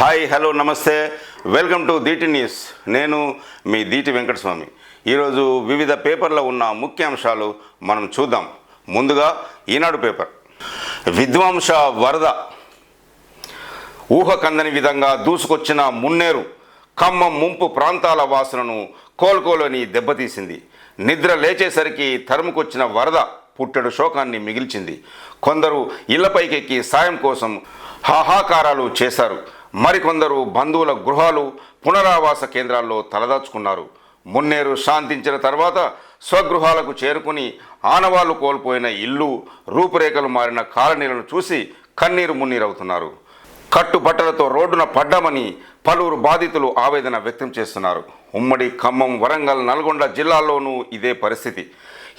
Hi hello నమస్తే. Welcome to DT news. నేను మీ దీటి వెంకటస్వామి. ఈరోజు వివిధ పేపర్లో ఉన్న ముఖ్యాంశాలు మనం చూద్దాం. ముందుగా ఈనాడు పేపర్. విధ్వంస వరద ఊహకందని విధంగా దూసుకొచ్చిన మున్నేరు ఖమ్మం ముంపు ప్రాంతాల వాసులను కోలుకోలోని దెబ్బతీసింది. నిద్ర లేచేసరికి తరుముకొచ్చిన వరద పుట్టెడు శోకాన్ని మిగిల్చింది. కొందరు ఇళ్ళపైకెక్కి సాయం కోసం హాహాకారాలు చేశారు. మరికొందరు బంధువుల గృహాలు పునరావాస కేంద్రాల్లో తలదాచుకున్నారు. మున్నేరు శాంతించిన తర్వాత స్వగృహాలకు చేరుకుని ఆనవాళ్ళు కోల్పోయిన ఇల్లు రూపురేఖలు మారిన కాలనీలను చూసి కన్నీరు మున్నీరవుతున్నారు. కట్టుబట్టలతో రోడ్డున పడ్డామని పలువురు బాధితులు ఆవేదన వ్యక్తం చేస్తున్నారు. ఉమ్మడి ఖమ్మం వరంగల్ నల్గొండ జిల్లాల్లోనూ ఇదే పరిస్థితి.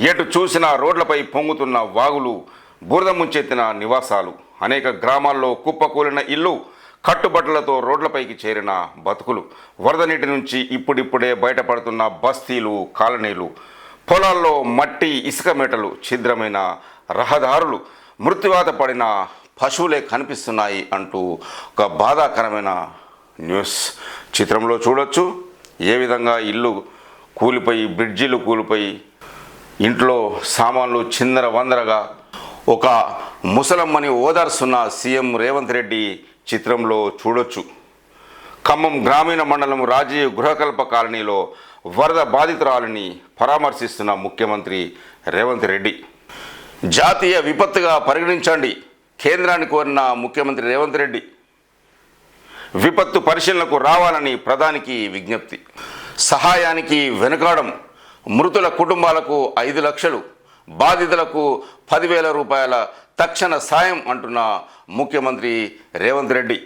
ఎటు చూసినా రోడ్లపై పొంగుతున్న వాగులు బురద ముంచెత్తిన నివాసాలు. అనేక గ్రామాల్లో కుప్పకూలిన ఇల్లు కట్టుబట్టలతో రోడ్లపైకి చేరిన బతుకులు. వరద నీటి నుంచి ఇప్పుడిప్పుడే బయటపడుతున్న బస్తీలు కాలనీలు. పొలాల్లో మట్టి ఇసుక మేటలు ఛిద్రమైన రహదారులు. మృత్యువాత పడిన పశువులే కనిపిస్తున్నాయి అంటూ ఒక బాధాకరమైన న్యూస్. చిత్రంలో చూడొచ్చు. ఏ విధంగా ఇల్లు కూలిపోయి బ్రిడ్జిలు కూలిపోయి ఇంట్లో సామాన్లు చిందర వందరగా ఒక ముసలమ్మని ఓదార్సున్న సీఎం రేవంత్ రెడ్డి చిత్రంలో చూడొచ్చు. ఖమ్మం గ్రామీణ మండలం రాజీవ్ గృహకల్ప కాలనీలో వరద బాధితురాలని పరామర్శిస్తున్న ముఖ్యమంత్రి రేవంత్ రెడ్డి. జాతీయ విపత్తుగా పరిగణించండి కేంద్రాన్ని కోరిన ముఖ్యమంత్రి రేవంత్ రెడ్డి. విపత్తు పరిశీలనకు రావాలని ప్రధానికి విజ్ఞప్తి. సహాయానికి వెనుకాడం మృతుల కుటుంబాలకు ఐదు లక్షలు. బాధితులకు పదివేల రూపాయల తక్షణ సాయం అంటున్న ముఖ్యమంత్రి రేవంత్ రెడ్డి.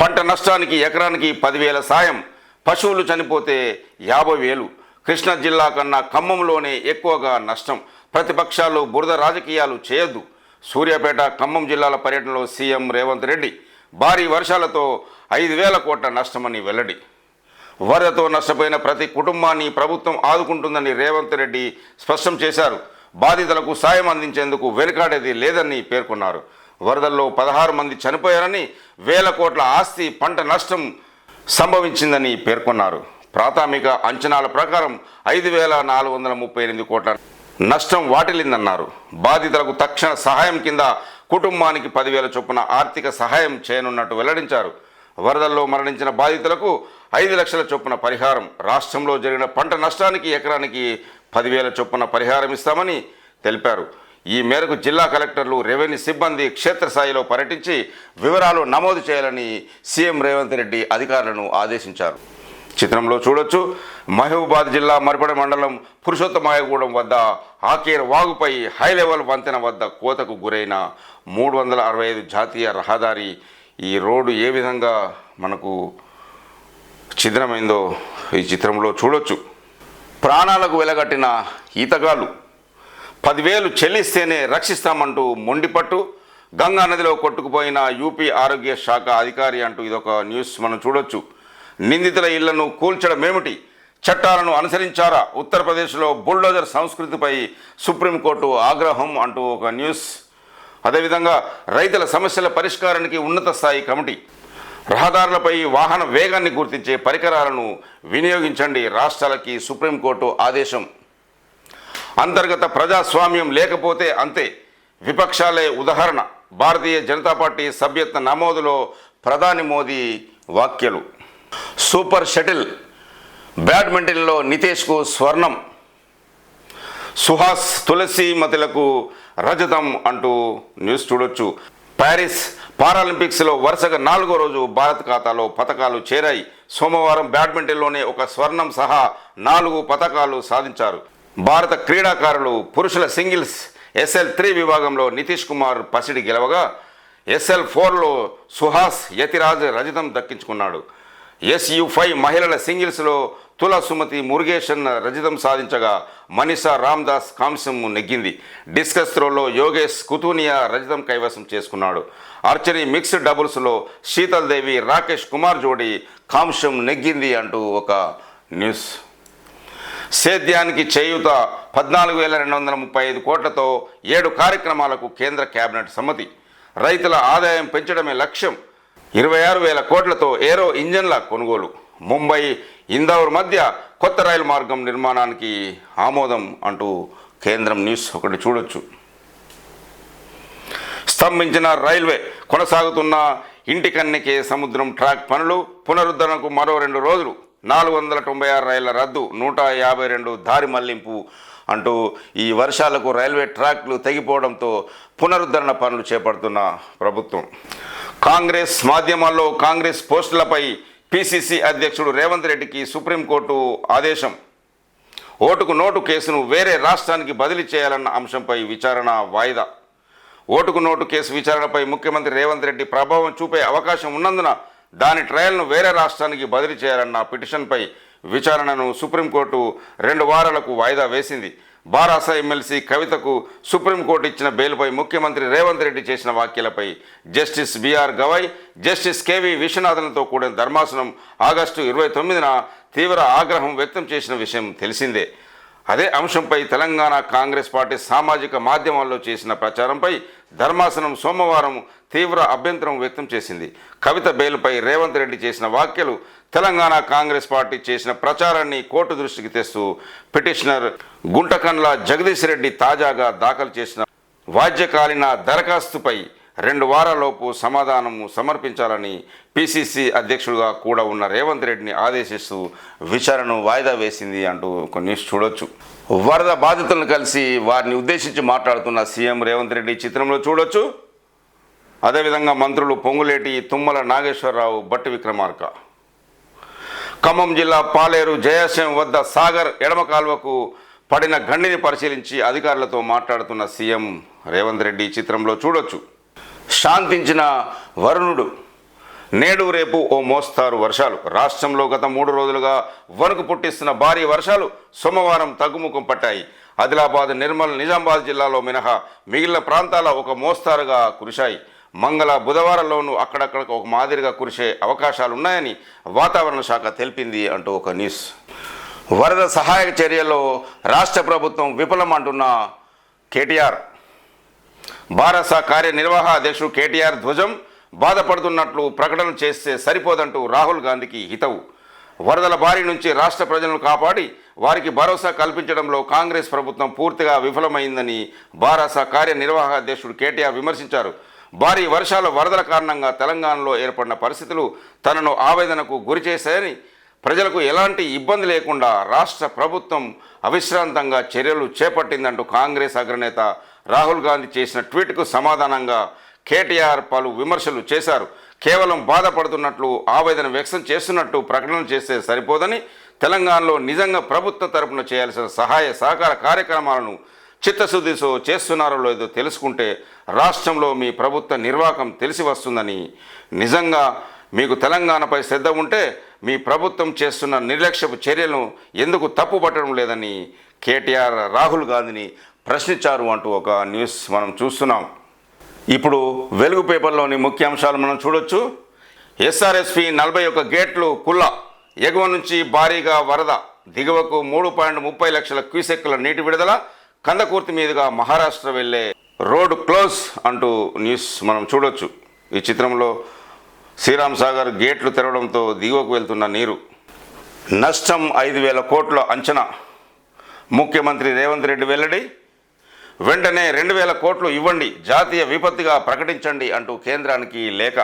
పంట నష్టానికి ఎకరానికి పదివేల సాయం. పశువులు చనిపోతే యాభై వేలు. కృష్ణా జిల్లా కన్నా ఖమ్మంలోనే ఎక్కువగా నష్టం. ప్రతిపక్షాలు బురద రాజకీయాలు చేయొద్దు. సూర్యాపేట ఖమ్మం జిల్లాల పర్యటనలో సీఎం రేవంత్ రెడ్డి. భారీ వర్షాలతో ఐదు వేల కోట్ల నష్టమని వెల్లడి. వరదతో నష్టపోయిన ప్రతి కుటుంబాన్ని ప్రభుత్వం ఆదుకుంటుందని రేవంత్ రెడ్డి స్పష్టం చేశారు. బాధితులకు సాయం అందించేందుకు వెనుకాడేది లేదని పేర్కొన్నారు. వరదల్లో పదహారు మంది చనిపోయారని వేల కోట్ల ఆస్తి పంట నష్టం సంభవించిందని పేర్కొన్నారు. ప్రాథమిక అంచనాల ప్రకారం ఐదు వేల నాలుగు వందల ముప్పై ఎనిమిది కోట్ల నష్టం వాటిల్లిందన్నారు. బాధితులకు తక్షణ సహాయం కింద కుటుంబానికి పదివేల చొప్పున ఆర్థిక సహాయం చేయనున్నట్టు వెల్లడించారు. వరదల్లో మరణించిన బాధితులకు ఐదు లక్షల చొప్పున పరిహారం. రాష్ట్రంలో జరిగిన పంట నష్టానికి ఎకరానికి పదివేల చొప్పున పరిహారం ఇస్తామని తెలిపారు. ఈ మేరకు జిల్లా కలెక్టర్లు రెవెన్యూ సిబ్బంది క్షేత్రస్థాయిలో పర్యటించి వివరాలు నమోదు చేయాలని సీఎం రేవంత్ రెడ్డి అధికారులను ఆదేశించారు. చిత్రంలో చూడొచ్చు మహబూబాద్ జిల్లా మరిపడ మండలం పురుషోత్తమాయగూడెం వద్ద ఆకేర్ వాగుపై హై లెవెల్ వంతెన వద్ద కోతకు గురైన మూడు వందల అరవై ఐదు జాతీయ రహదారి ఈ రోడ్డు ఏ విధంగా మనకు ఛిద్రమైందో ఈ చిత్రంలో చూడొచ్చు. ప్రాణాలకు వెలగట్టిన ఈతగాళ్ళు పదివేలు చెల్లిస్తేనే రక్షిస్తామంటూ మొండిపట్టు గంగా నదిలో కొట్టుకుపోయిన యూపీ ఆరోగ్య శాఖ అధికారి అంటూ ఇదొక న్యూస్ మనం చూడొచ్చు. నిందితుల ఇళ్ళను కూల్చడం ఏమిటి చట్టాలను అనుసరించారా? ఉత్తరప్రదేశ్లో బుల్డోజర్ సంస్కృతిపై సుప్రీంకోర్టు ఆగ్రహం అంటూ ఒక న్యూస్. అదేవిధంగా రైతుల సమస్యల పరిష్కారానికి ఉన్నత స్థాయి కమిటీ. రహదారులపై వాహన వేగాన్ని గుర్తించే పరికరాలను వినియోగించండి రాష్ట్రాలకి సుప్రీంకోర్టు ఆదేశం. అంతర్గత ప్రజాస్వామ్యం లేకపోతే అంతే. విపక్షాలే ఉదాహరణ. భారతీయ జనతా పార్టీ సభ్యత్వ నమోదులో ప్రధాని మోదీ వాక్యలు సూపర్ షటిల్. బ్యాడ్మింటన్లో నితేష్కు స్వర్ణం. సుహాస్ తులసీమతులకు రజతం అంటూ న్యూస్ చూడొచ్చు. ప్యారిస్ పారాలింపిక్స్లో వరుసగా నాలుగో రోజు భారత్ ఖాతాలో పథకాలు చేరాయి. సోమవారం బ్యాడ్మింటన్లోనే ఒక స్వర్ణం సహా నాలుగు పథకాలు సాధించారు. భారత క్రీడాకారులు పురుషుల సింగిల్స్ ఎస్ఎల్ త్రీ విభాగంలో నితీష్ కుమార్ పసిడి గెలవగా ఎస్ఎల్ ఫోర్లో సుహాస్ యతిరాజ్ రజతం దక్కించుకున్నాడు. ఎస్యు ఫైవ్ మహిళల సింగిల్స్లో తుల సుమతి మురుగేషన్ రజతం సాధించగా మనీషా రామ్దాస్ కాంస్యం నెగ్గింది. డిస్కస్ త్రోలో యోగేష్ కుతూనియా రజతం కైవసం చేసుకున్నాడు. ఆర్చరీ మిక్స్డ్ డబుల్స్లో శీతల్ దేవి రాకేష్ కుమార్ జోడి కాంస్యం నెగ్గింది అంటూ ఒక న్యూస్. సేద్యానికి చేయూత పద్నాలుగు వేల రెండు వందల ముప్పై ఐదు కోట్లతో ఏడు కార్యక్రమాలకు కేంద్ర కేబినెట్ సమ్మతి. రైతుల ఆదాయం పెంచడమే లక్ష్యం. ఇరవై ఆరు వేల కోట్లతో ఏరో ఇంజన్ల కొనుగోలు. ముంబై ఇందౌర్ మధ్య కొత్త రైలు మార్గం నిర్మాణానికి ఆమోదం అంటూ కేంద్రం న్యూస్ ఒకటి చూడొచ్చు. స్తంభించిన రైల్వే కొనసాగుతున్న ఇంటికన్నికే సముద్రం ట్రాక్ పనులు పునరుద్ధరణకు మరో రెండు రోజులు. నాలుగు వందల తొంభై ఆరు రైళ్ళ రద్దు నూట యాభై రెండు దారి మళ్ళింపు అంటూ ఈ వర్షాలకు రైల్వే ట్రాక్లు తెగిపోవడంతో పునరుద్ధరణ పనులు చేపడుతున్న ప్రభుత్వం. కాంగ్రెస్ మాధ్యమాల్లో కాంగ్రెస్ పోస్టులపై పిసిసి అధ్యక్షుడు రేవంత్ రెడ్డికి సుప్రీంకోర్టు ఆదేశం. ఓటుకు నోటు కేసును వేరే రాష్ట్రానికి బదిలీ చేయాలన్న అంశంపై విచారణ వాయిదా. ఓటుకు నోటు కేసు విచారణపై ముఖ్యమంత్రి రేవంత్ రెడ్డి ప్రభావం చూపే అవకాశం ఉన్నందున దాని ట్రయల్ను వేరే రాష్ట్రానికి బదిలీ చేయాలన్న పిటిషన్పై విచారణను సుప్రీంకోర్టు రెండు వారాలకు వాయిదా వేసింది. బారాస ఎమ్మెల్సీ కవితకు సుప్రీంకోర్టు ఇచ్చిన బెయిల్పై ముఖ్యమంత్రి రేవంత్ రెడ్డి చేసిన వ్యాఖ్యలపై justice BR Gavai justice KV విశ్వనాథన్తో కూడిన ధర్మాసనం ఆగస్టు ఇరవై తొమ్మిదిన తీవ్ర ఆగ్రహం వ్యక్తం చేసిన విషయం తెలిసిందే. అదే అంశంపై తెలంగాణ కాంగ్రెస్ పార్టీ సామాజిక మాధ్యమాల్లో చేసిన ప్రచారంపై ధర్మాసనం సోమవారం తీవ్ర అభ్యంతరం వ్యక్తం చేసింది. కవిత బెయిల్పై రేవంత్ రెడ్డి చేసిన వ్యాఖ్యలు తెలంగాణ కాంగ్రెస్ పార్టీ చేసిన ప్రచారాన్ని కోర్టు దృష్టికి తెస్తూ పిటిషనర్ గుంటకండ్ల జగదీష్ రెడ్డి తాజాగా దాఖలు చేసిన వాద్యకాలీన దరఖాస్తుపై రెండు వారాలలోపు సమాధానం సమర్పించాలని పిసిసి అధ్యక్షుడిగా కూడా ఉన్న రేవంత్ రెడ్డిని ఆదేశిస్తూ విచారణను వాయిదా వేసింది అంటూ ఒక న్యూస్ చూడొచ్చు. వరద బాధితులను కలిసి వారిని ఉద్దేశించి మాట్లాడుతున్న సీఎం రేవంత్ రెడ్డి చిత్రంలో చూడొచ్చు. అదేవిధంగా మంత్రులు పొంగులేటి తుమ్మల నాగేశ్వరరావు బట్టి విక్రమార్క. ఖమ్మం జిల్లా పాలేరు జయాశయం వద్ద సాగర్ ఎడమ కాల్వకు పడిన గండిని పరిశీలించి అధికారులతో మాట్లాడుతున్న సీఎం రేవంత్ రెడ్డి చిత్రంలో చూడొచ్చు. శాంతించిన వరుణుడు. నేడు రేపు ఓ మోస్తారు వర్షాలు. రాష్ట్రంలో గత మూడు రోజులుగా వణుకు పుట్టిస్తున్న భారీ వర్షాలు సోమవారం తగ్గుముఖం పట్టాయి. ఆదిలాబాద్ నిర్మల్ నిజామాబాద్ జిల్లాలో మినహా మిగిలిన ప్రాంతాల ఒక మోస్తారుగా కురిశాయి. మంగళ బుధవారంలోనూ అక్కడక్కడ ఒక మాదిరిగా కురిసే అవకాశాలు ఉన్నాయని వాతావరణ శాఖ తెలిపింది అంటూ ఒక న్యూస్. వరద సహాయక చర్యల్లో రాష్ట్ర ప్రభుత్వం విఫలం అంటున్న కేటీఆర్. భారత కార్యనిర్వాహ అధ్యక్షుడు కేటీఆర్ ధ్వజం బాధపడుతున్నట్లు ప్రకటన చేస్తే సరిపోదంటూ రాహుల్ గాంధీకి హితవు. వరదల బారి నుంచి రాష్ట్ర ప్రజలను కాపాడి వారికి భరోసా కల్పించడంలో కాంగ్రెస్ ప్రభుత్వం పూర్తిగా విఫలమైందని భారత కార్యనిర్వాహక అధ్యక్షుడు కేటీఆర్ విమర్శించారు. భారీ వర్షాల వరదల కారణంగా తెలంగాణలో ఏర్పడిన పరిస్థితులు తనను ఆవేదనకు గురి చేశాయని ప్రజలకు ఎలాంటి ఇబ్బంది లేకుండా రాష్ట్ర ప్రభుత్వం అవిశ్రాంతంగా చర్యలు చేపట్టిందంటూ కాంగ్రెస్ అగ్రనేత రాహుల్ గాంధీ చేసిన ట్వీట్కు సమాధానంగా కేటీఆర్ పలు విమర్శలు చేశారు. కేవలం బాధపడుతున్నట్లు ఆవేదన వ్యక్తం చేస్తున్నట్టు ప్రకటన చేస్తే సరిపోదని తెలంగాణలో నిజంగా ప్రభుత్వ తరపున చేయాల్సిన సహాయ సహకార కార్యక్రమాలను చిత్తశుద్ధితో చేస్తున్నారో లేదో తెలుసుకుంటే రాష్ట్రంలో మీ ప్రభుత్వ నిర్వాహకం తెలిసి వస్తుందని. నిజంగా మీకు తెలంగాణపై శ్రద్ధ ఉంటే మీ ప్రభుత్వం చేస్తున్న నిర్లక్ష్యపు చర్యలను ఎందుకు తప్పుపట్టడం లేదని కేటీఆర్ రాహుల్ గాంధీని ప్రశ్నించారు అంటూ ఒక న్యూస్ మనం చూస్తున్నాం. ఇప్పుడు వెలుగు పేపర్లోని ముఖ్య అంశాలు మనం చూడొచ్చు. ఎస్ఆర్ఎస్పి నలభై ఒక్క గేట్లు కుల్ల ఎగువ నుంచి భారీగా వరద దిగువకు మూడు పాయింట్ ముప్పై లక్షల క్యూసెక్కుల నీటి విడుదల కందకూర్తి మీదుగా మహారాష్ట్ర వెళ్ళే రోడ్ క్లోజ్ అంటూ న్యూస్ మనం చూడొచ్చు. ఈ చిత్రంలో శ్రీరామ్ సాగర్ గేట్లు తెరవడంతో దిగువకు వెళ్తున్న నీరు. నష్టం ఐదు వేల కోట్ల అంచనా. ముఖ్యమంత్రి రేవంత్ రెడ్డి వెల్లడి వెంటనే రెండు వేల కోట్లు ఇవ్వండి జాతీయ విపత్తుగా ప్రకటించండి అంటూ కేంద్రానికి లేఖ.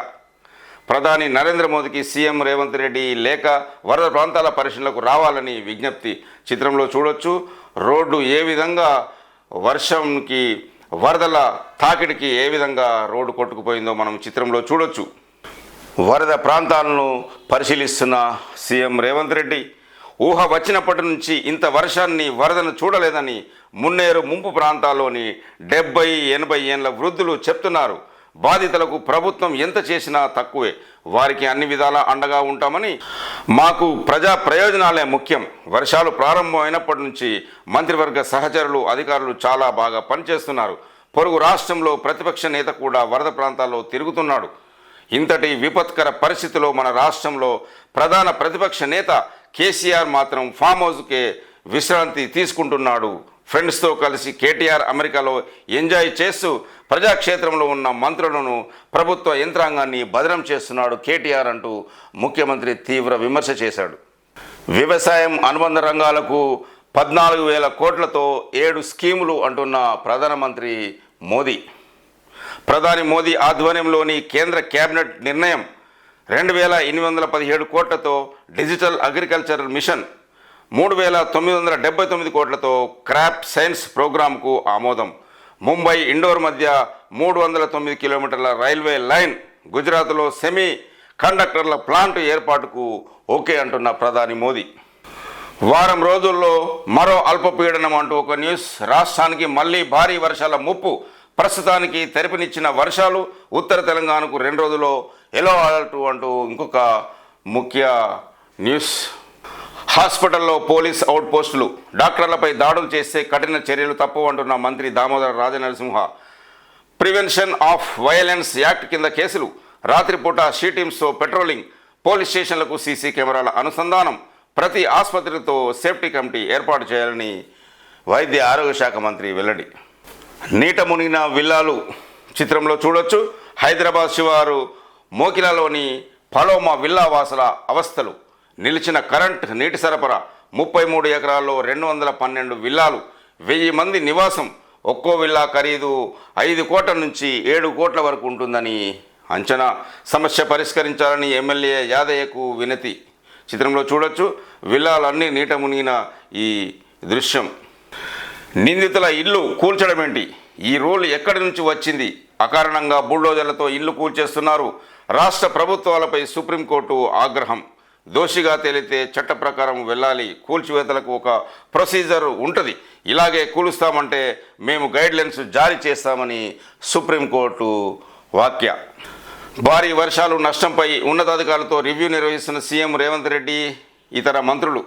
ప్రధాని నరేంద్ర మోదీకి సీఎం రేవంత్ రెడ్డి లేఖ వరద ప్రాంతాల పరిశీలనకు రావాలని విజ్ఞప్తి. చిత్రంలో చూడొచ్చు రోడ్డు ఏ విధంగా వర్షంకి వరదల తాకిడికి ఏ విధంగా రోడ్డు కొట్టుకుపోయిందో మనం చిత్రంలో చూడొచ్చు. వరద ప్రాంతాలను పరిశీలిస్తున్న సీఎం రేవంత్ రెడ్డి ఊహ వచ్చినప్పటి నుంచి ఇంత వర్షాన్ని వరదను చూడలేదని మున్నేరు ముంపు ప్రాంతాల్లోని డెబ్బై ఎనభై ఏళ్ళ వృద్ధులు చెప్తున్నారు. బాధితులకు ప్రభుత్వం ఎంత చేసినా తక్కువే. వారికి అన్ని విధాలా అండగా ఉంటామని మాకు ప్రజా ప్రయోజనాలే ముఖ్యం. వర్షాలు ప్రారంభమైనప్పటి నుంచి మంత్రివర్గ సహచరులు అధికారులు చాలా బాగా పనిచేస్తున్నారు. పొరుగు రాష్ట్రంలో ప్రతిపక్ష నేత కూడా వరద ప్రాంతాల్లో తిరుగుతున్నాడు. ఇంతటి విపత్కర పరిస్థితిలో మన రాష్ట్రంలో ప్రధాన ప్రతిపక్ష నేత కేసీఆర్ మాత్రం ఫామ్ హౌస్కే విశ్రాంతి తీసుకుంటున్నాడు. ఫ్రెండ్స్తో కలిసి కేటీఆర్ అమెరికాలో ఎంజాయ్ చేస్తూ ప్రజాక్షేత్రంలో ఉన్న మంత్రులను ప్రభుత్వ యంత్రాంగాన్ని బదనం చేస్తున్నాడు కేటీఆర్ అంటూ ముఖ్యమంత్రి తీవ్ర విమర్శ చేశాడు. వ్యవసాయం అనుబంధ రంగాలకు పద్నాలుగు వేల కోట్లతో ఏడు స్కీములు అంటున్న ప్రధానమంత్రి మోదీ. ప్రధాని మోదీ ఆధ్వర్యంలోని కేంద్ర కేబినెట్ నిర్ణయం రెండు వేల ఎనిమిది వందల పదిహేడు కోట్లతో డిజిటల్ అగ్రికల్చర్ మిషన్ మూడు వేల తొమ్మిది వందల డెబ్బై తొమ్మిది కోట్లతో క్రాప్ సైన్స్ ప్రోగ్రాంకు ఆమోదం. ముంబై ఇండోర్ మధ్య మూడు వందల తొమ్మిది కిలోమీటర్ల రైల్వే లైన్ గుజరాత్లో సెమీ కండక్టర్ల ప్లాంట్ ఏర్పాటుకు ఓకే అంటున్న ప్రధాని మోదీ. వారం రోజుల్లో మరో అల్పపీడనం అంటూ ఒక న్యూస్. రాష్ట్రానికి మళ్ళీ భారీ వర్షాల ముప్పు. ప్రస్తుతానికి తెరపినిచ్చిన వర్షాలు ఉత్తర తెలంగాణకు రెండు రోజుల్లో ఎలో అలర్ట్ అంటూ ఇంకొక ముఖ్య న్యూస్. హాస్పిటల్లో పోలీస్ అవుట్ పోస్టులు డాక్టర్లపై దాడులు చేస్తే కఠిన చర్యలు తప్పవంటున్న మంత్రి Damodar Rajanarasimha. Prevention of violence act కింద కేసులు. రాత్రిపూట షీ టీమ్స్తో పెట్రోలింగ్ పోలీస్ స్టేషన్లకు సీసీ కెమెరాల అనుసంధానం. ప్రతి ఆసుపత్రితో సేఫ్టీ కమిటీ ఏర్పాటు చేయాలని వైద్య ఆరోగ్య శాఖ మంత్రి వెల్లడి. నీట మునిగిన విల్లాలు చిత్రంలో చూడొచ్చు. హైదరాబాద్ శివారు మోకిలాలోని పలోమా విల్లా వాసుల అవస్థలు. నిలిచిన కరెంట్ నీటి సరఫరా ముప్పై మూడు ఎకరాల్లో రెండు వందల పన్నెండు విల్లాలు. వెయ్యి మంది నివాసం. ఒక్కో విల్లా ఖరీదు ఐదు కోట్ల నుంచి ఏడు కోట్ల వరకు ఉంటుందని అంచనా. సమస్య పరిష్కరించాలని ఎమ్మెల్యే యాదయ్యకు వినతి. చిత్రంలో చూడొచ్చు విల్లాలన్నీ నీట మునిగిన ఈ దృశ్యం. నిందితుల ఇల్లు కూల్చడం ఏంటి? ఈ రూల్ ఎక్కడి నుంచి వచ్చింది? అకారణంగా బుల్డోజర్లతో ఇల్లు కూల్చేస్తున్నారు రాష్ట్ర ప్రభుత్వాలపై సుప్రీంకోర్టు ఆగ్రహం. దోషిగా తేలితే చట్ట ప్రకారం వెళ్ళాలి. కూల్చివేతలకు ఒక ప్రొసీజర్ ఉంటుంది. ఇలాగే కూలుస్తామంటే మేము గైడ్లైన్స్ జారీ చేస్తామని సుప్రీంకోర్టు వాక్య. భారీ వర్షాలు నష్టంపై ఉన్నతాధికారులతో రివ్యూ నిర్వహిస్తున్న సీఎం రేవంత్ రెడ్డి ఇతర మంత్రులు.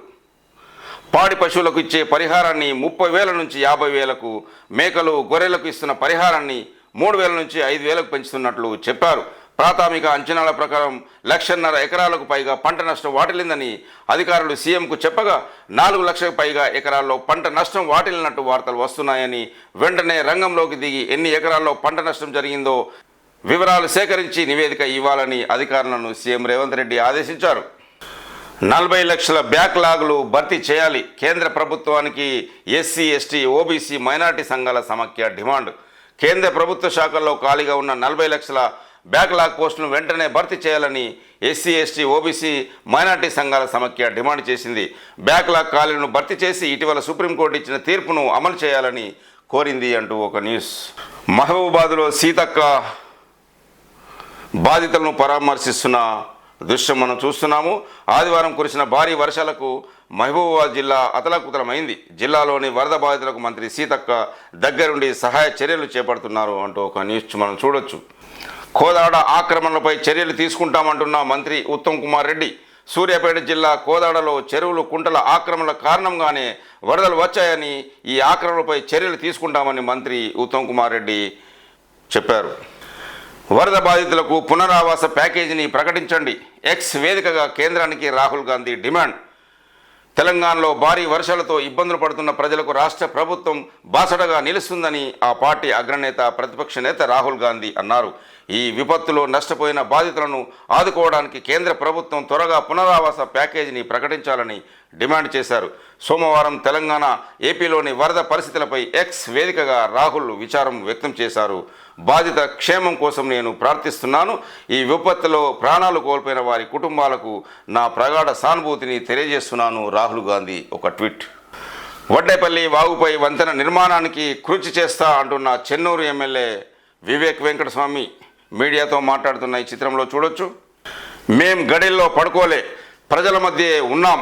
పాడి పశువులకు ఇచ్చే పరిహారాన్ని ముప్పై వేల నుంచి యాభై వేలకు మేకలు గొర్రెలకు ఇస్తున్న పరిహారాన్ని మూడు వేల నుంచి ఐదు వేలకు పెంచుతున్నట్లు చెప్పారు. ప్రాథమిక అంచనాల ప్రకారం లక్షన్నర ఎకరాలకు పైగా పంట నష్టం వాటిల్లిందని అధికారులు సీఎంకు చెప్పగా నాలుగు లక్షలకు పైగా ఎకరాల్లో పంట నష్టం వాటిల్లినట్టు వార్తలు వస్తున్నాయని వెంటనే రంగంలోకి దిగి ఎన్ని ఎకరాల్లో పంట నష్టం జరిగిందో వివరాలు సేకరించి నివేదిక ఇవ్వాలని అధికారులను సీఎం రేవంత్ రెడ్డి ఆదేశించారు. నలభై లక్షల బ్యాక్లాగులు భర్తీ చేయాలి. కేంద్ర ప్రభుత్వానికి ఎస్సీ ఎస్టీ ఓబీసీ మైనార్టీ సంఘాల సమాఖ్య డిమాండ్. కేంద్ర ప్రభుత్వ శాఖల్లో ఖాళీగా ఉన్న నలభై లక్షల బ్యాక్లాగ్ పోస్టులను వెంటనే భర్తీ చేయాలని ఎస్సీ ఎస్టీ ఓబీసీ మైనార్టీ సంఘాల సమాఖ్య డిమాండ్ చేసింది. బ్యాక్లాగ్ ఖాళీలను భర్తీ చేసి ఇటీవల సుప్రీంకోర్టు ఇచ్చిన తీర్పును అమలు చేయాలని కోరింది అంటూ ఒక న్యూస్. మహబూబాద్లో సీతక్క బాధితులను పరామర్శిస్తున్న దృశ్యం మనం చూస్తున్నాము. ఆదివారం కురిసిన భారీ వర్షాలకు మహబూబాబాద్ జిల్లా అతలాకుతలమైంది. జిల్లాలోని వరద బాధితులకు మంత్రి సీతక్క దగ్గరుండి సహాయ చర్యలు చేపడుతున్నారు అంటూ ఒక న్యూస్ మనం చూడొచ్చు. కోదాడ ఆక్రమణలపై చర్యలు తీసుకుంటామంటున్న మంత్రి ఉత్తమ్ కుమార్ రెడ్డి. సూర్యాపేట జిల్లా కోదాడలో చెరువులు కుంటల ఆక్రమణల కారణంగానే వరదలు వచ్చాయని ఈ ఆక్రమణలపై చర్యలు తీసుకుంటామని మంత్రి ఉత్తమ్ కుమార్ రెడ్డి చెప్పారు. వరద బాధితులకు పునరావాస ప్యాకేజీని ప్రకటించండి. ఎక్స్ వేదికగా కేంద్రానికి రాహుల్ గాంధీ డిమాండ్. తెలంగాణలో భారీ వర్షాలతో ఇబ్బందులు పడుతున్న ప్రజలకు రాష్ట్ర ప్రభుత్వం బాసటగా నిలుస్తుందని ఆ పార్టీ అగ్రనేత ప్రతిపక్ష నేత రాహుల్ గాంధీ అన్నారు. ఈ విపత్తులో నష్టపోయిన బాధితులను ఆదుకోవడానికి కేంద్ర ప్రభుత్వం త్వరగా పునరావాస ప్యాకేజీని ప్రకటించాలని డిమాండ్ చేశారు. సోమవారం తెలంగాణ ఏపీలోని వరద పరిస్థితులపై ఎక్స్ వేదికగా రాహుల్ విచారం వ్యక్తం చేశారు. బాధిత క్షేమం కోసం నేను ప్రార్థిస్తున్నాను. ఈ విపత్తులో ప్రాణాలు కోల్పోయిన వారి కుటుంబాలకు నా ప్రగాఢ సానుభూతిని తెలియజేస్తున్నాను రాహుల్ గాంధీ. ఒక ట్వీట్. వడ్డేపల్లి వాగుపై వంతెన నిర్మాణానికి కృషి చేస్తా అంటున్న చెన్నూరు ఎమ్మెల్యే వివేక్ వెంకటస్వామి. మీడియాతో మాట్లాడుతున్న ఈ చిత్రంలో చూడొచ్చు. మేం గడిల్లో పడుకోలే. ప్రజల మధ్య ఉన్నాం.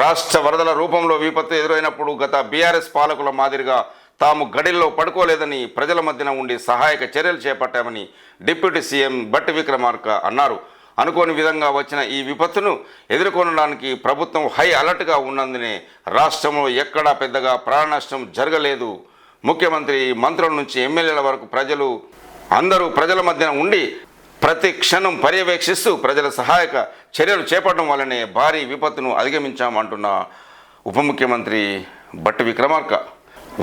రాష్ట్ర వరదల రూపంలో విపత్తు ఎదురైనప్పుడు గత బీఆర్ఎస్ పాలకుల మాదిరిగా తాము గడిల్లో పడుకోలేదని ప్రజల మధ్యన ఉండి సహాయక చర్యలు చేపట్టామని డిప్యూటీ సీఎం బట్టి విక్రమార్క అన్నారు. అనుకోని విధంగా వచ్చిన ఈ విపత్తును ఎదుర్కొనడానికి ప్రభుత్వం హై అలర్ట్గా ఉన్నందునే రాష్ట్రంలో ఎక్కడా పెద్దగా ప్రాణ నష్టం జరగలేదు. ముఖ్యమంత్రి మంత్రుల నుంచి ఎమ్మెల్యేల వరకు ప్రజలు అందరూ ప్రజల మధ్యన ఉండి ప్రతి క్షణం పర్యవేక్షిస్తూ ప్రజల సహాయక చర్యలు చేపట్టడం వల్లనే భారీ విపత్తును అధిగమించామంటున్న ఉప ముఖ్యమంత్రి బట్టి విక్రమార్క.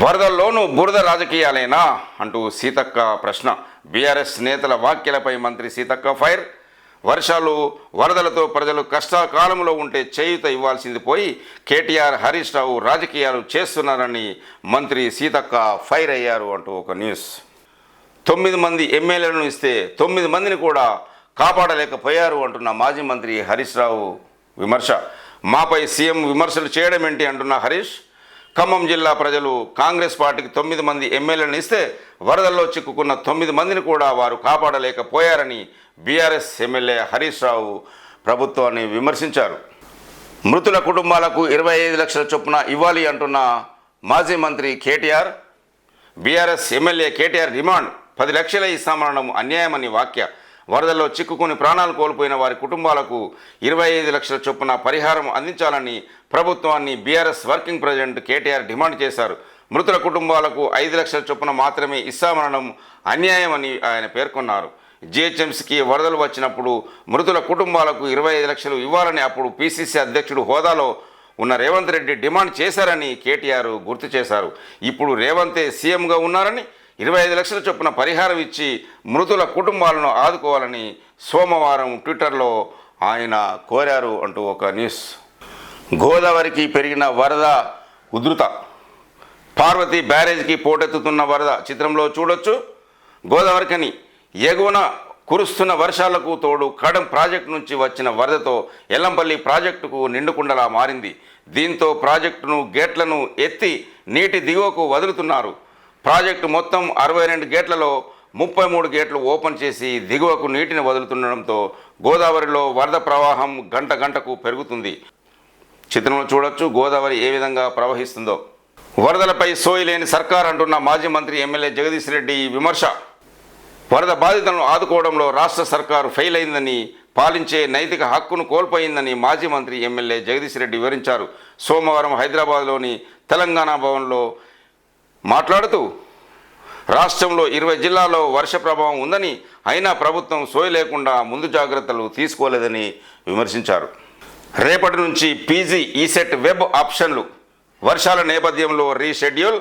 వరదల్లోనూ బురద రాజకీయాలేనా? అంటూ సీతక్క ప్రశ్న. బీఆర్ఎస్ నేతల వ్యాఖ్యలపై మంత్రి సీతక్క ఫైర్. వర్షాలు వరదలతో ప్రజలు కష్టకాలంలో ఉంటే చేయూత ఇవ్వాల్సింది పోయి కేటీఆర్ హరీష్ రావు రాజకీయాలు చేస్తున్నారని మంత్రి సీతక్క ఫైర్ అయ్యారు అంటూ ఒక న్యూస్. తొమ్మిది మంది ఎమ్మెల్యేలను ఇస్తే తొమ్మిది మందిని కూడా కాపాడలేకపోయారు అంటున్న మాజీ మంత్రి హరీష్ రావు విమర్శ. మాపై సీఎం విమర్శలు చేయడం ఏంటి అంటున్న హరీష్. ఖమ్మం జిల్లా ప్రజలు కాంగ్రెస్ పార్టీకి తొమ్మిది మంది ఎమ్మెల్యేలను ఇస్తే వరదల్లో చిక్కుకున్న తొమ్మిది మందిని కూడా వారు కాపాడలేకపోయారని బీఆర్ఎస్ ఎమ్మెల్యే హరీష్ రావు ప్రభుత్వాన్ని విమర్శించారు. మృతుల కుటుంబాలకు ఇరవై ఐదు లక్షల చొప్పున ఇవ్వాలి అంటున్న మాజీ మంత్రి KTR. BRS MLA KTR demand. పది లక్షలే ఇస్తామనడం అన్యాయమని వాక్య వరదల్లో చిక్కుకుని ప్రాణాలు కోల్పోయిన వారి కుటుంబాలకు ఇరవై ఐదు లక్షల చొప్పున పరిహారం అందించాలని ప్రభుత్వాన్ని BRS working president KTR demand చేశారు. మృతుల కుటుంబాలకు ఐదు లక్షల చొప్పున మాత్రమే ఇస్తామనడం అన్యాయమని ఆయన పేర్కొన్నారు. జిహెచ్ఎంసీకి వరదలు వచ్చినప్పుడు మృతుల కుటుంబాలకు ఇరవై ఐదు లక్షలు ఇవ్వాలని అప్పుడు పిసిసి అధ్యక్షుడు హోదాలో ఉన్న రేవంత్ రెడ్డి డిమాండ్ చేశారని కేటీఆర్ గుర్తు చేశారు. ఇప్పుడు రేవంతే సీఎంగా ఉన్నారని ఇరవై ఐదు లక్షల చొప్పున పరిహారం ఇచ్చి మృతుల కుటుంబాలను ఆదుకోవాలని సోమవారం ట్విట్టర్లో ఆయన కోరారు అంటూ ఒక న్యూస్. గోదావరికి పెరిగిన వరద ఉధృత. పార్వతి బ్యారేజ్కి పోటెత్తుతున్న వరద చిత్రంలో చూడొచ్చు. గోదావరికని ఎగువన కురుస్తున్న వర్షాలకు తోడు కడం ప్రాజెక్టు నుంచి వచ్చిన వరదతో ఎల్లంపల్లి ప్రాజెక్టుకు నిండుకుండలా మారింది. దీంతో ప్రాజెక్టును గేట్లను ఎత్తి నీటి దిగువకు వదులుతున్నారు. ప్రాజెక్టు మొత్తం అరవై రెండు గేట్లలో ముప్పై మూడు గేట్లు ఓపెన్ చేసి దిగువకు నీటిని వదులుతుండడంతో గోదావరిలో వరద ప్రవాహం గంట గంటకు పెరుగుతుంది. చిత్రంలో చూడొచ్చు గోదావరి ఏ విధంగా ప్రవహిస్తుందో. వరదలపై సోయి లేని సర్కార్ అంటున్న మాజీ మంత్రి ఎమ్మెల్యే జగదీష్ రెడ్డి విమర్శ. వరద బాధితులను ఆదుకోవడంలో రాష్ట్ర సర్కారు ఫెయిల్ అయిందని పాలించే నైతిక హక్కును కోల్పోయిందని మాజీ మంత్రి ఎమ్మెల్యే జగదీష్ రెడ్డి వివరించారు. సోమవారం హైదరాబాద్లోని తెలంగాణ భవన్లో మాట్లాడుతూ రాష్ట్రంలో ఇరవై జిల్లాల్లో వర్ష ప్రభావం ఉందని అయినా ప్రభుత్వం సోయ లేకుండా ముందు జాగ్రత్తలు తీసుకోలేదని విమర్శించారు. రేపటి నుంచి పీజీ ఈసెట్ వెబ్ ఆప్షన్లు వర్షాల నేపథ్యంలో రీషెడ్యూల్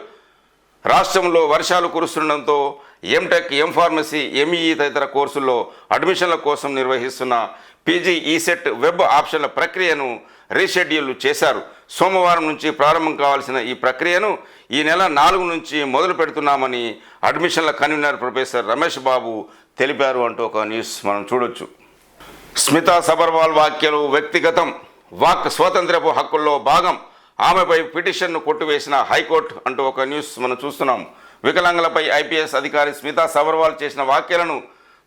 రాష్ట్రంలో వర్షాలు కురుస్తుండడంతో ఎంటెక్ ఎం ఫార్మసీ ఎంఈఈ తదితర కోర్సుల్లో అడ్మిషన్ల కోసం నిర్వహిస్తున్న పీజీ ఈసెట్ వెబ్ ఆప్షన్ల ప్రక్రియను రీషెడ్యూల్ చేశారు. సోమవారం నుంచి ప్రారంభం కావాల్సిన ఈ ప్రక్రియను ఈ నెల నాలుగు నుంచి మొదలు పెడుతున్నామని అడ్మిషన్ల కన్వీనర్ ప్రొఫెసర్ రమేష్ బాబు తెలిపారు అంటూ ఒక న్యూస్ మనం చూడొచ్చు. స్మితా సబర్వాల్ వ్యాఖ్యలు వ్యక్తిగతం. వాక్ స్వాతంత్ర్యపు హక్కుల్లో భాగం. ఆమెపై పిటిషన్ను కొట్టివేసిన హైకోర్టు అంటూ ఒక న్యూస్ మనం చూస్తున్నాం. వికలాంగులపై ఐపీఎస్ అధికారి స్మితా సబర్వాల్ చేసిన వ్యాఖ్యలను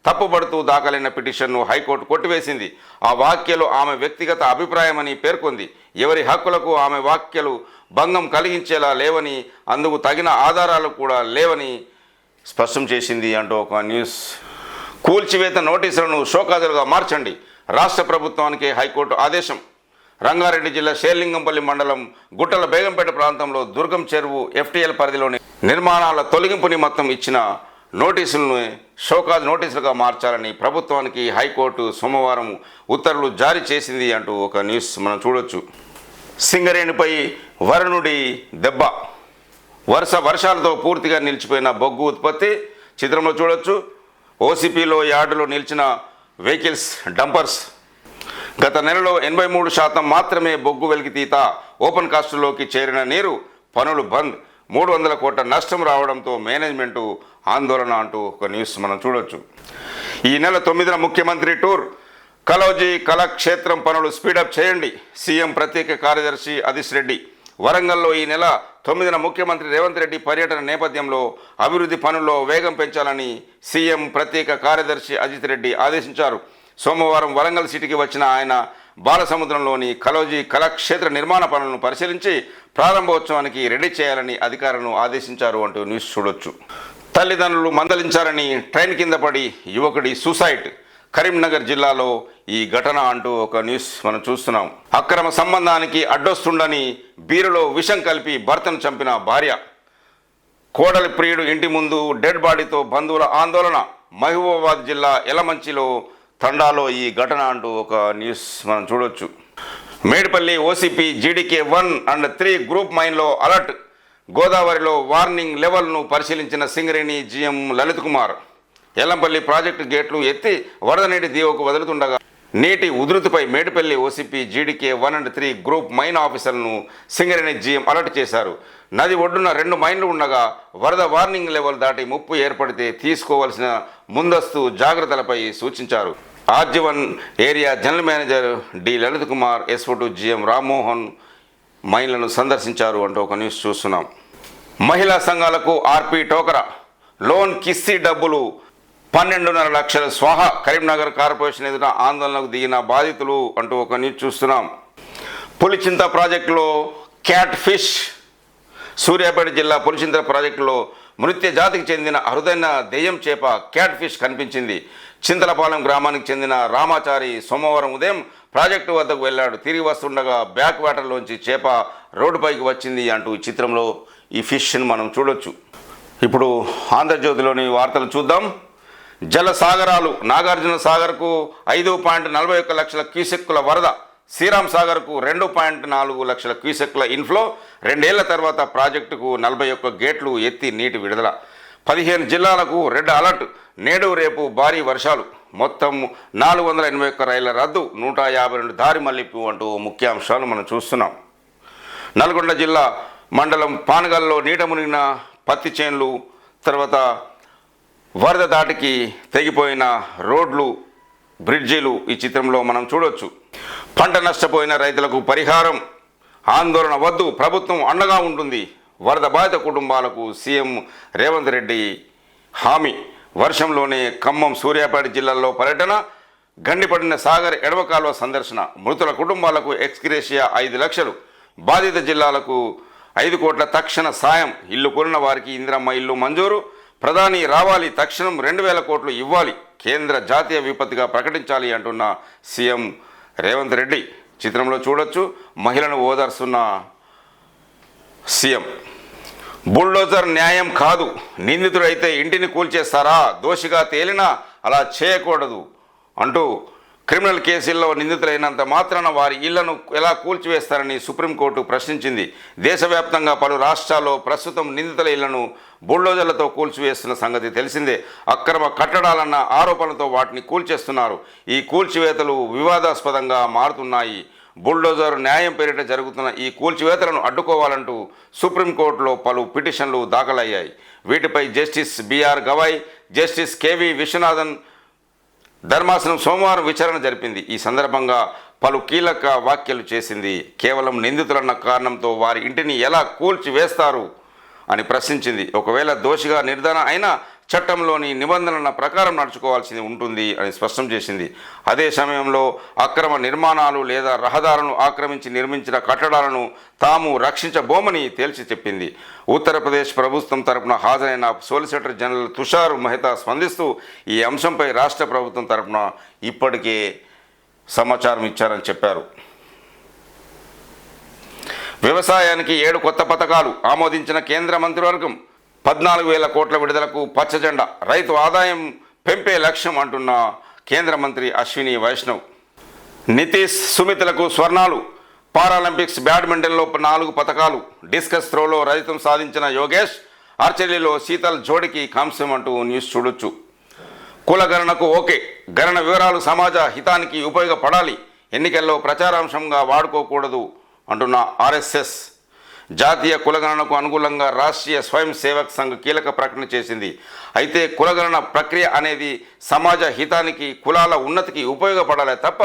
తప్పుబడుతూ దాఖలైన పిటిషన్ను హైకోర్టు కొట్టివేసింది. ఆ వ్యాఖ్యలు ఆమె వ్యక్తిగత అభిప్రాయమని పేర్కొంది. ఎవరి హక్కులకు ఆమె వ్యాఖ్యలు భంగం కలిగించేలా లేవని అందుకు తగిన ఆధారాలు కూడా లేవని స్పష్టం చేసింది అంటూ ఒక న్యూస్. కూల్చివేత నోటీసులను షోకాజులుగా మార్చండి. రాష్ట్ర ప్రభుత్వానికి హైకోర్టు ఆదేశం. రంగారెడ్డి జిల్లా షేర్లింగంపల్లి మండలం గుట్టల బేగంపేట ప్రాంతంలో దుర్గం చెరువు ఎఫ్టీఎల్ పరిధిలోని నిర్మాణాల తొలగింపు నిమిత్తం ఇచ్చిన నోటీసులను షోకాజ్ నోటీసులుగా మార్చాలని ప్రభుత్వానికి హైకోర్టు సోమవారం ఉత్తర్వులు జారీ చేసింది అంటూ ఒక న్యూస్ మనం చూడొచ్చు. సింగరేణిపై వరుణుడి దెబ్బ. వరుస వర్షాలతో పూర్తిగా నిలిచిపోయిన బొగ్గు ఉత్పత్తి చిత్రంలో చూడొచ్చు. ఓసీపీలో యార్డులో నిలిచిన వెహికల్స్ డంపర్స్. గత నెలలో ఎనభై మూడు శాతం మాత్రమే బొగ్గు వెలికితీత ఓపెన్ కాస్టులోకి చేరిన నీరు పనులు బంద్. మూడు వందల కోట్ల నష్టం రావడంతో మేనేజ్మెంటు ఆందోళన అంటూ ఒక న్యూస్ మనం చూడొచ్చు. ఈ నెల తొమ్మిదిన ముఖ్యమంత్రి టూర్ కలౌజీ కళాక్షేత్రం పనులు స్పీడప్ చేయండి. సీఎం ప్రత్యేక కార్యదర్శి అదిష్ రెడ్డి. వరంగల్లో ఈ నెల తొమ్మిదిన ముఖ్యమంత్రి రేవంత్ రెడ్డి పర్యటన నేపథ్యంలో అభివృద్ధి పనుల్లో వేగం పెంచాలని సీఎం ప్రత్యేక కార్యదర్శి అజిత్ రెడ్డి ఆదేశించారు. సోమవారం వరంగల్ సిటీకి వచ్చిన ఆయన బాలసముద్రంలోని కలోజీ కళాక్షేత్ర నిర్మాణ పనులను పరిశీలించి ప్రారంభోత్సవానికి రెడీ చేయాలని అధికారులను ఆదేశించారు అంటూ న్యూస్ చూడొచ్చు. తల్లిదండ్రులు మందలించారని ట్రైన్ కింద పడి యువకుడి సూసైడ్. కరీంనగర్ జిల్లాలో ఈ ఘటన అంటూ ఒక న్యూస్ మనం చూస్తున్నాం. అక్రమ సంబంధానికి అడ్డొస్తుండని బీరులో విషం కలిపి భర్తను చంపిన భార్య. కోడలి ప్రియుడు ఇంటి ముందు డెడ్ బాడీతో బంధువుల ఆందోళన. మహబూబాబాద్ జిల్లా ఎలమంచిలో తండాలో ఈ ఘటన అంటూ ఒక న్యూస్ మనం చూడొచ్చు. Medipalli OCP GDK one and three group మైన్లో alert. గోదావరిలో వార్నింగ్ లెవెల్ను పరిశీలించిన సింగరేణి జీఎం లలిత్ కుమార్. ఎల్లంపల్లి ప్రాజెక్టు గేట్లు ఎత్తి వరద నీటి దీవకు వదులుతుండగా నీటి ఉధృతిపై Medipalli OCP GDK one and three group mine ఆఫీసర్లను Singareni GM alert చేశారు. నది ఒడ్డున రెండు మైన్లు ఉండగా వరద వార్నింగ్ లెవెల్ దాటి ముప్పు ఏర్పడితే తీసుకోవాల్సిన ముందస్తు జాగ్రత్తలపై సూచించారు. RG one area general manager D Lalit Kumar SO to GM Rammohan మైన్లను సందర్శించారు అంటూ ఒక న్యూస్ చూస్తున్నాం. మహిళా సంఘాలకు ఆర్పి టోకరా. లోన్ కిస్తీ డబ్బులు పన్నెండున్నర లక్షల స్వాహ కరీంనగర్ కార్పొరేషన్ ఎదుట ఆందోళనకు దిగిన బాధితులు అంటూ ఒక న్యూస్ చూస్తున్నాం. పులిచింత ప్రాజెక్టులో క్యాట్ ఫిష్ సూర్యాపేట జిల్లా పులిచింత ప్రాజెక్టులో మృత్య జాతికి చెందిన అరుదైన దెయ్యం చేప క్యాట్ ఫిష్ కనిపించింది. చింతలపాలెం గ్రామానికి చెందిన రామాచారి సోమవారం ఉదయం ప్రాజెక్టు వద్దకు వెళ్ళాడు. తిరిగి వస్తుండగా బ్యాక్ వాటర్లోంచి చేప రోడ్డుపైకి వచ్చింది అంటూ ఈ చిత్రంలో ఈ ఫిష్ని మనం చూడొచ్చు. ఇప్పుడు ఆంధ్రజ్యోతిలోని వార్తలు చూద్దాం. జల సాగరాలు నాగార్జున సాగర్కు ఐదు పాయింట్ నలభై ఒక్క లక్షల క్యూసెక్కుల వరద శ్రీరామ్ సాగర్కు రెండు పాయింట్ నాలుగు లక్షల క్యూసెక్ల ఇన్ఫ్లో రెండేళ్ళ తర్వాత ప్రాజెక్టుకు నలభై ఒక్క గేట్లు ఎత్తి నీటి విడుదల. పదిహేను జిల్లాలకు రెడ్ అలర్ట్ నేడు రేపు భారీ వర్షాలు. మొత్తం నాలుగు వందల ఎనభై ఒక్క రైళ్ళ రద్దు నూట యాభై రెండు దారి మళ్ళింపు అంటూ ముఖ్యాంశాలు మనం చూస్తున్నాం. నల్గొండ జిల్లా మండలం పానగల్లో నీట మునిగిన పత్తి చేన్లు తర్వాత వరద దాటికి తెగిపోయిన రోడ్లు బ్రిడ్జీలు ఈ చిత్రంలో మనం చూడొచ్చు. పంట నష్టపోయిన రైతులకు పరిహారం. ఆందోళన వద్దు ప్రభుత్వం అండగా ఉంటుంది. వరద బాధిత కుటుంబాలకు సీఎం రేవంత్ రెడ్డి హామీ. వర్షంలోనే ఖమ్మం సూర్యాపేట జిల్లాల్లో పర్యటన గండిపడిన సాగర్ ఎడవకాల్వ సందర్శన. మృతుల కుటుంబాలకు ఎక్స్గ్రేషియా ఐదు లక్షలు. బాధిత జిల్లాలకు ఐదు కోట్ల తక్షణ సాయం. ఇల్లు కొన్న వారికి ఇందిరమ్మ ఇల్లు మంజూరు. ప్రధాని రావాలి తక్షణం రెండు వేల కోట్లు ఇవ్వాలి కేంద్ర జాతీయ విపత్తుగా ప్రకటించాలి అంటున్న సీఎం రేవంత్ రెడ్డి. చిత్రంలో చూడొచ్చు మహిళను ఓదార్స్తున్న సీఎం. బుల్డోజర్ న్యాయం కాదు నిందితుడైతే ఇంటిని కూల్చేస్తారా దోషిగా తేలినా అలా చేయకూడదు అంటూ క్రిమినల్ కేసుల్లో నిందితులైనంత మాత్రాన వారి ఇళ్ళను ఎలా కూల్చివేస్తారని సుప్రీంకోర్టు ప్రశ్నించింది. దేశవ్యాప్తంగా పలు రాష్ట్రాల్లో ప్రస్తుతం నిందితుల ఇళ్ళను బుల్డోజర్లతో కూల్చివేస్తున్న సంగతి తెలిసిందే. అక్రమ కట్టడాలన్న ఆరోపణలతో వాటిని కూల్చేస్తున్నారు. ఈ కూల్చివేతలు వివాదాస్పదంగా మారుతున్నాయి. బుల్డోజర్ న్యాయం పేరిట జరుగుతున్న ఈ కూల్చివేతలను అడ్డుకోవాలంటూ సుప్రీంకోర్టులో పలు పిటిషన్లు దాఖలయ్యాయి. వీటిపై justice BR Gavai justice KV Viswanathan ధర్మాసనం సోమవారం విచారణ జరిపింది. ఈ సందర్భంగా పలు కీలక వ్యాఖ్యలు చేసింది. కేవలం నిందితులన్న కారణంతో వారి ఇంటిని ఎలా కూల్చివేస్తారు అని ప్రశ్నించింది. ఒకవేళ దోషిగా నిర్ధారణ అయినా చట్టంలోని నిబంధనల ప్రకారం నడుచుకోవాల్సింది ఉంటుంది అని స్పష్టం చేసింది. అదే సమయంలో అక్రమ నిర్మాణాలు లేదా రహదారులను ఆక్రమించి నిర్మించిన కట్టడాలను తాము రక్షించబోమని తేల్చి చెప్పింది. ఉత్తరప్రదేశ్ ప్రభుత్వం తరపున హాజరైన సోలిసిటర్ జనరల్ తుషార్ మెహతా స్పందిస్తూ ఈ అంశంపై రాష్ట్ర ప్రభుత్వం తరపున ఇప్పటికే సమాచారం ఇచ్చారని చెప్పారు. వ్యవసాయానికి ఏడు కొత్త పథకాలు ఆమోదించిన కేంద్ర మంత్రివర్గం పద్నాలుగు వేల కోట్ల విడుదలకు పచ్చజెండా రైతు ఆదాయం పెంపే లక్ష్యం అంటున్న కేంద్ర మంత్రి అశ్విని వైష్ణవ్. నితీష్ సుమితులకు స్వర్ణాలు పారాలింపిక్స్ బ్యాడ్మింటన్లో నాలుగు పథకాలు డిస్కస్ త్రోలో రజతం సాధించిన యోగేష్ ఆర్చరీలో శీతల్ జోడికి కాంస్యం అంటూ న్యూస్ చూడొచ్చు. కులగణనకు ఓకే గణన వివరాలు సమాజ హితానికి ఉపయోగపడాలి ఎన్నికల్లో ప్రచారాంశంగా వాడుకోకూడదు అంటున్న ఆర్ఎస్ఎస్. జాతీయ కులగణనకు అనుకూలంగా రాష్ట్రీయ స్వయం సేవక్ సంఘ్ కీలక ప్రకటన చేసింది. అయితే కులగణన ప్రక్రియ అనేది సమాజ హితానికి కులాల ఉన్నతికి ఉపయోగపడాలి తప్ప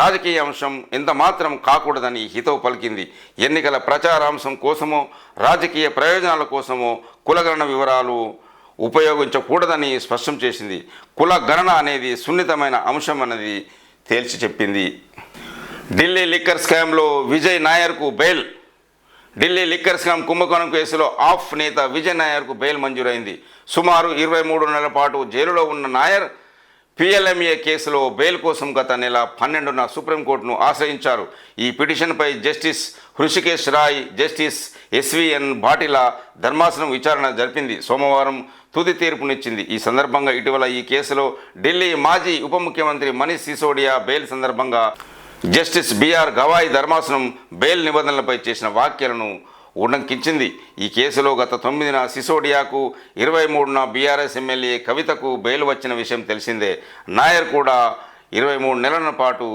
రాజకీయ అంశం ఎంత మాత్రం కాకూడదని హితవు పలికింది. ఎన్నికల ప్రచారాంశం కోసమో రాజకీయ ప్రయోజనాల కోసమో కులగణన వివరాలు ఉపయోగించకూడదని స్పష్టం చేసింది. కుల గణన అనేది సున్నితమైన అంశం అనేది తేల్చి చెప్పింది. ఢిల్లీ లిక్కర్ స్కామ్లో విజయ్ నాయర్కు బెయిల్ ఢిల్లీ లిక్కర్ స్కామ్ కుంభకోణం కేసులో ఆఫ్ నేత విజయ్ నాయర్కు బెయిల్ మంజూరైంది. సుమారు ఇరవై మూడు నెలల పాటు జైలులో ఉన్న నాయర్ పిఎల్ఎంఏ కేసులో బెయిల్ కోసం గత నెల పన్నెండున సుప్రీంకోర్టును ఆశ్రయించారు. ఈ పిటిషన్పై justice Hrishikesh Roy justice SVN భాటిలా ధర్మాసనం విచారణ జరిపింది. సోమవారం తుది తీర్పునిచ్చింది. ఈ సందర్భంగా ఇటీవల ఈ కేసులో ఢిల్లీ మాజీ ఉప ముఖ్యమంత్రి మనీష్ సిసోడియా బెయిల్ సందర్భంగా జస్టిస్ బిఆర్ గవాయి ధర్మాసనం బెయిల్ నిబంధనలపై చేసిన వ్యాఖ్యలను ఉల్లంఘించింది ఈ కేసులో గత తొమ్మిదిన సిసోడియాకు ఇరవై మూడున బీఆర్ఎస్ ఎమ్మెల్యే కవితకు బెయిల్ వచ్చిన విషయం తెలిసిందే. నాయర్ కూడా ఇరవై మూడు నెలల పాటు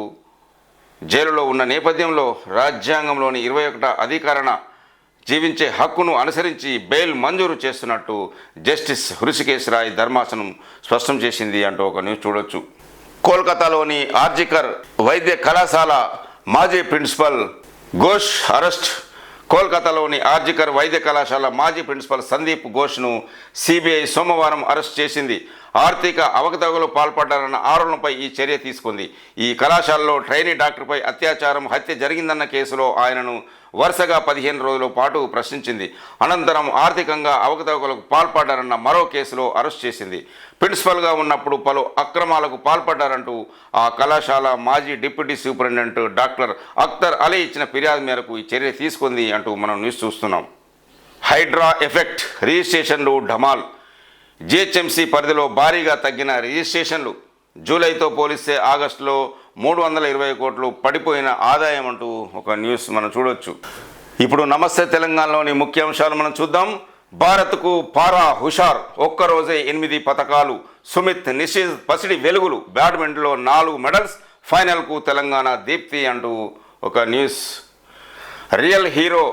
జైలులో ఉన్న నేపథ్యంలో రాజ్యాంగంలోని ఇరవై ఒకట అధికారణ జీవించే హక్కును అనుసరించి బెయిల్ మంజూరు చేస్తున్నట్టు జస్టిస్ హృషికేశ్ రాయ్ ధర్మాసనం స్పష్టం చేసింది అంటూ ఒక న్యూస్ చూడొచ్చు. కోల్కతాలోని ఆర్జికర్ వైద్య కళాశాల మాజీ ప్రిన్సిపల్ ఘోష్ అరెస్ట్. కోల్కతాలోని ఆర్జికర్ వైద్య కళాశాల మాజీ ప్రిన్సిపల్ సందీప్ ఘోష్ను సిబిఐ సోమవారం అరెస్ట్ చేసింది. ఆర్థిక అవకతవకలు పాల్పడ్డారన్న ఆరోపణపై ఈ చర్య తీసుకుంది. ఈ కళాశాలలో ట్రైనీ డాక్టర్పై అత్యాచారం హత్య జరిగిందన్న కేసులో ఆయనను వరుసగా పదిహేను రోజుల పాటు ప్రశ్నించింది. అనంతరం ఆర్థికంగా అవకతవకలకు పాల్పడ్డారన్న మరో కేసులో అరెస్ట్ చేసింది. ప్రిన్సిపల్గా ఉన్నప్పుడు పలు అక్రమాలకు పాల్పడ్డారంటూ ఆ కళాశాల మాజీ deputy superintendent doctor Akhtar Ali ఇచ్చిన ఫిర్యాదు మేరకు ఈ చర్య తీసుకుంది అంటూ మనం న్యూస్ చూస్తున్నాం. హైడ్రా ఎఫెక్ట్ రిజిస్ట్రేషన్లు ఢమాల్. జిహెచ్ఎంసీ పరిధిలో భారీగా తగ్గిన రిజిస్ట్రేషన్లు. జూలైతో పోలిస్తే ఆగస్టులో మూడు వందల ఇరవై కోట్లు పడిపోయిన ఆదాయం అంటూ ఒక న్యూస్ మనం చూడొచ్చు. ఇప్పుడు నమస్తే తెలంగాణలోని ముఖ్యాంశాలు మనం చూద్దాం. భారత్కు పారా హుషార్ ఒక్కరోజే ఎనిమిది పథకాలు. సుమిత్ నిషిద్ పసిడి వెలుగులు బ్యాడ్మింటన్లో నాలుగు మెడల్స్ ఫైనల్కు తెలంగాణ దీప్తి అంటూ ఒక న్యూస్. రియల్ హీరో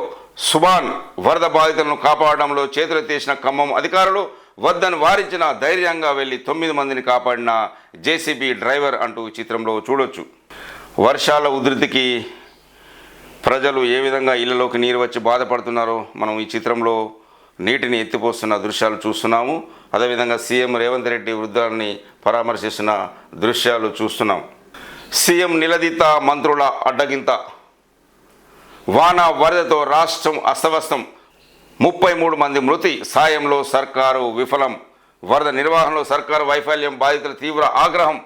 సుబాన్ వరద బాధితులను కాపాడడంలో చేతులెత్తేసిన ఖమ్మం అధికారులు వద్దని వారించిన ధైర్యంగా వెళ్ళి తొమ్మిది మందిని కాపాడిన జేసీబీ డ్రైవర్ అంటూ ఈ చిత్రంలో చూడొచ్చు. వర్షాల ఉధృతికి ప్రజలు ఏ విధంగా ఇళ్ళలోకి నీరు వచ్చి బాధపడుతున్నారో మనం ఈ చిత్రంలో నీటిని ఎత్తిపోస్తున్న దృశ్యాలు చూస్తున్నాము. అదేవిధంగా సీఎం రేవంత్ రెడ్డి వృద్ధాన్ని పరామర్శిస్తున్న దృశ్యాలు చూస్తున్నాం. సీఎం నిలదీత మంత్రుల అడ్డగింత. వాన వరదతో రాష్ట్రం అస్తవ్యస్తం. ముప్పై మూడు మంది మృతి సాయంలో సర్కారు విఫలం. వరద నిర్వహణలో సర్కారు వైఫల్యం బాధితుల తీవ్ర ఆగ్రహం.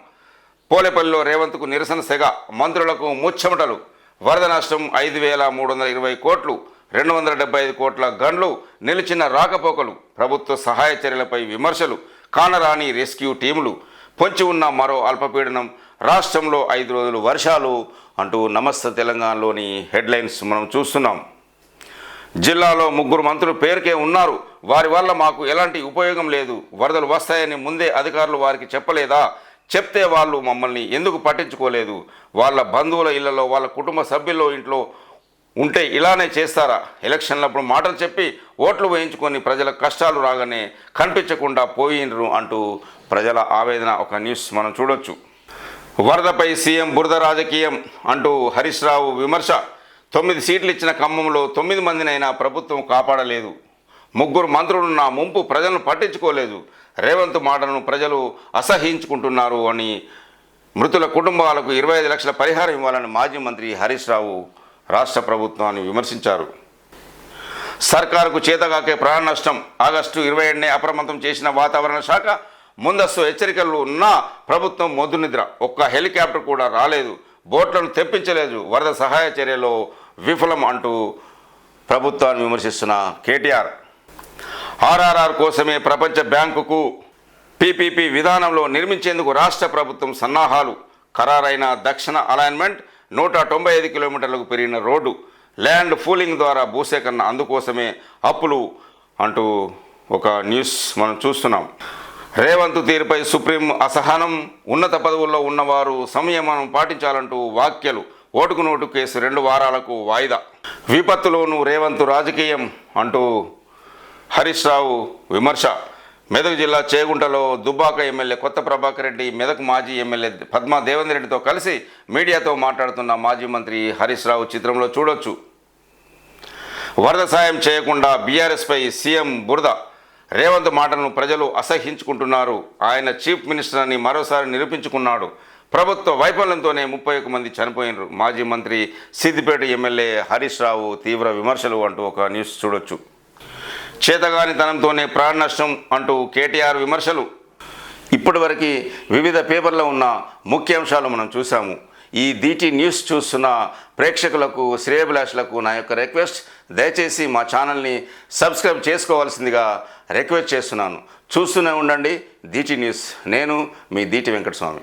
పోలేపల్లిలో రేవంత్కు నిరసన సెగ మంత్రులకు ముచ్చమటలు. వరద నష్టం ఐదు వేల మూడు వందల ఇరవై కోట్లు రెండు వందల డెబ్బై ఐదు కోట్ల గండ్లు నిలిచిన రాకపోకలు. ప్రభుత్వ సహాయ చర్యలపై విమర్శలు కానరాని రెస్క్యూ టీములు. పొంచి ఉన్న మరో అల్పపీడనం రాష్ట్రంలో ఐదు రోజులు వర్షాలు అంటూ నమస్తే తెలంగాణలోని హెడ్లైన్స్ మనం చూస్తున్నాం. జిల్లాలో ముగ్గురు మంత్రులు పేరుకే ఉన్నారు. వారి వల్ల మాకు ఎలాంటి ఉపయోగం లేదు. వరదలు వస్తాయని ముందే అధికారులు వారికి చెప్పలేదా? చెప్తే వాళ్ళు మమ్మల్ని ఎందుకు పట్టించుకోలేదు? వాళ్ళ బంధువుల ఇళ్ళలో వాళ్ళ కుటుంబ సభ్యుల్లో ఇంట్లో ఉంటే ఇలానే చేస్తారా? ఎలక్షన్లప్పుడు మాటలు చెప్పి ఓట్లు వేయించుకొని ప్రజల కష్టాలు రాగానే కనిపించకుండా పోయినరు అంటూ ప్రజల ఆవేదన ఒక న్యూస్ మనం చూడొచ్చు. వరదపై సీఎం బురద రాజకీయం అంటూ హరీష్ రావు విమర్శ. తొమ్మిది సీట్లు ఇచ్చిన ఖమ్మంలో తొమ్మిది మందినైనా ప్రభుత్వం కాపాడలేదు. ముగ్గురు మంత్రులున్న ముంపు ప్రజలను పట్టించుకోలేదు. రేవంత్ మాటలను ప్రజలు అసహించుకుంటున్నారు అని మృతుల కుటుంబాలకు ఇరవై ఐదు లక్షల పరిహారం ఇవ్వాలని మాజీ మంత్రి హరీష్ రావు రాష్ట్ర ప్రభుత్వాన్ని విమర్శించారు. సర్కారుకు చేతగాకే ప్రాణ నష్టం. ఆగస్టు ఇరవై ఏడునే అప్రమత్తం చేసిన వాతావరణ శాఖ ముందస్తు హెచ్చరికలు ఉన్నా ప్రభుత్వం మొద్దు నిద్ర. ఒక్క హెలికాప్టర్ కూడా రాలేదు. బోట్లను తెప్పించలేదు. వరద సహాయ చర్యలో విఫలం అంటూ ప్రభుత్వాన్ని విమర్శిస్తున్న కేటీఆర్. ఆర్ఆర్ఆర్ కోసమే ప్రపంచ బ్యాంకుకు పీపీపీ విధానంలో నిర్మించేందుకు రాష్ట్ర ప్రభుత్వం సన్నాహాలు. ఖరారైన దక్షిణ అలైన్మెంట్ నూట తొంభై ఐదు కిలోమీటర్లకు పెరిగిన రోడ్డు. ల్యాండ్ ఫూలింగ్ ద్వారా భూసేకరణ అందుకోసమే అప్పులు అంటూ ఒక న్యూస్ మనం చూస్తున్నాం. రేవంత్ తీరుపై సుప్రీం అసహనం ఉన్నత పదవుల్లో ఉన్నవారు సంయమనం పాటించాలంటూ వాక్యలు ఓటుకు నోటు కేసు రెండు వారాలకు వాయిదా. విపత్తులోనూ రేవంత్ రాజకీయం అంటూ హరీష్ రావు విమర్శ. మెదక్ జిల్లా చేగుంటలో దుబ్బాక ఎమ్మెల్యే కొత్త ప్రభాకర్ రెడ్డి మెదక్ మాజీ ఎమ్మెల్యే పద్మా దేవేందర్ రెడ్డితో కలిసి మీడియాతో మాట్లాడుతున్న మాజీ మంత్రి హరీష్ రావు చిత్రంలో చూడొచ్చు. వరద సాయం చేయకుండా బీఆర్ఎస్పై సీఎం బురద. రేవంత్ మాటలను ప్రజలు అసహించుకుంటున్నారు. ఆయన చీఫ్ మినిస్టర్ అని మరోసారి నిరూపించుకున్నాడు. ప్రభుత్వ వైఫల్యంతోనే ముప్పై ఒక్క మంది చనిపోయినారు. మాజీ మంత్రి సిద్దిపేట ఎమ్మెల్యే హరీష్ రావు తీవ్ర విమర్శలు అంటూ ఒక న్యూస్ చూడొచ్చు. చేతగానితనంతోనే ప్రాణ నష్టం అంటూ కేటీఆర్ విమర్శలు. ఇప్పటివరకు వివిధ పేపర్లో ఉన్న ముఖ్యాంశాలు మనం చూసాము ఈ దీటి న్యూస్ చూస్తున్న ప్రేక్షకులకు శ్రేయభిలాషులకు నా యొక్క రిక్వెస్ట్ దయచేసి మా ఛానల్ని సబ్స్క్రైబ్ చేసుకోవాల్సిందిగా రిక్వెస్ట్ చేస్తున్నాను. చూస్తూనే ఉండండి దీటి న్యూస్. నేను మీ దీటి వెంకటస్వామి.